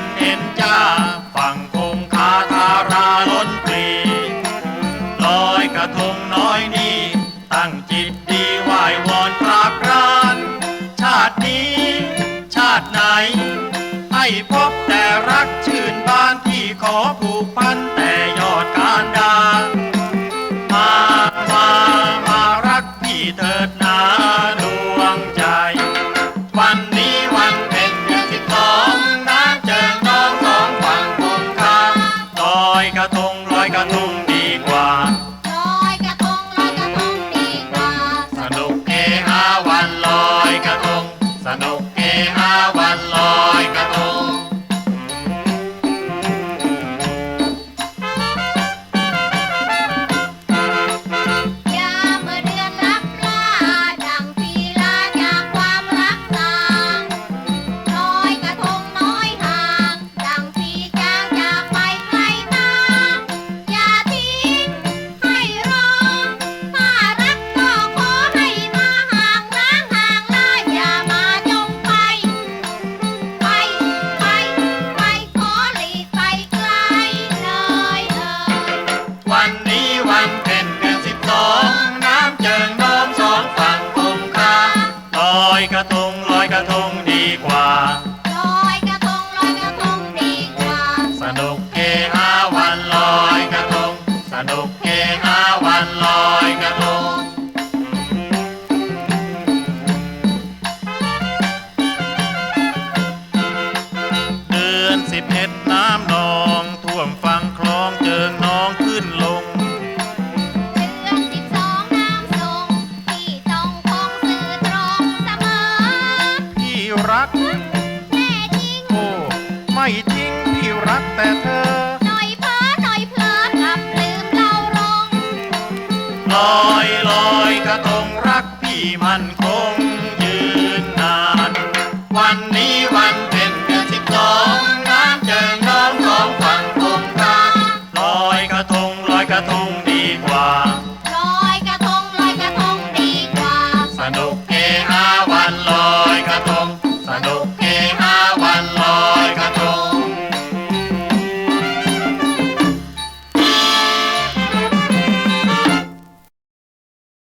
นเอ็นจ้า ฝั่งคงคาทาราล้นปลีลอยกระทงน้อยนี้ ตั้งจิตดีไหววอนปราบราน ชาตินี้ ชาติไหน ให้พบแต่รักชื่นบานที่ขอผูกพันแต่ วันนี้วันเพ็ญเดือนสิบสองน้ำเจิงน้องสองฝั่งคงคาลอยกระทงลอยกระทงดีกว่า ลอยกระทงลอยกระทงดีกว่า สนุกเฮฮาวันลอยกระทง สนุกเฮฮาวันลอยกระทง เดือนสิบเอ็ดน้ำ รักแน่จริง โอ้ ไม่จริงพี่รักแต่เธอหน่อยเพ้อหน่อยเพลอกับลืมเราลง ลอยลอยกระทงรักพี่มันคงยืนนาน วันนี้วันเพ็ญเดือนสิบสองน้ำเจิงน้องสองฝั่งคงคาลอยกระทงลอยกระทงดีกว่า